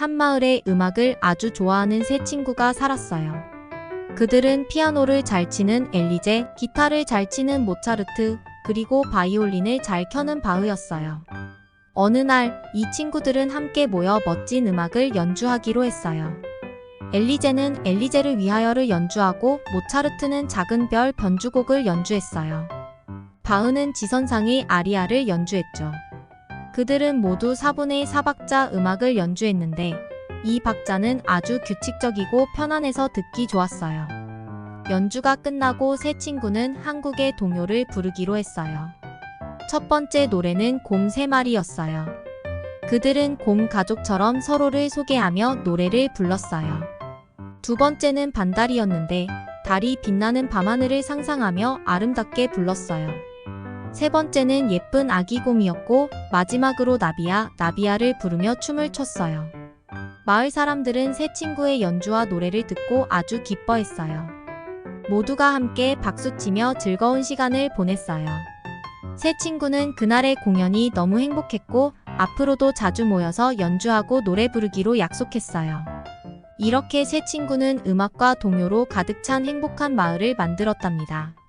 한 마을에 음악을 아주 좋아하는 세 친구가 살았어요. 그들은 피아노를 잘 치는 엘리제, 기타를 잘 치는 모차르트, 그리고 바이올린을 잘 켜는 바흐였어요. 어느 날 이 친구들은 함께 모여 멋진 음악을 연주하기로 했어요. 엘리제는 엘리제를 위하여를 연주하고 모차르트는 작은 별 변주곡을 연주했어요. 바흐는 지선상의 아리아를 연주했죠. 그들은 모두 4분의 4박자 음악을 연주했는데 이 박자는 아주 규칙적이고 편안해서 듣기 좋았어요. 연주가 끝나고 세 친구는 한국의 동요를 부르기로 했어요. 첫 번째 노래는 곰 세 마리였어요. 그들은 곰 가족처럼 서로를 소개하며 노래를 불렀어요. 두 번째는 반달이었는데 달이 빛나는 밤하늘을 상상하며 아름답게 불렀어요. 세 번째는 예쁜 아기 곰이었고 마지막으로 나비야 나비야를 부르며 춤을 췄어요. 마을 사람들은 세 친구의 연주와 노래를 듣고 아주 기뻐했어요. 모두가 함께 박수치며 즐거운 시간을 보냈어요. 세 친구는 그날의 공연이 너무 행복했고 앞으로도 자주 모여서 연주하고 노래 부르기로 약속했어요. 이렇게 세 친구는 음악과 동요로 가득 찬 행복한 마을을 만들었답니다.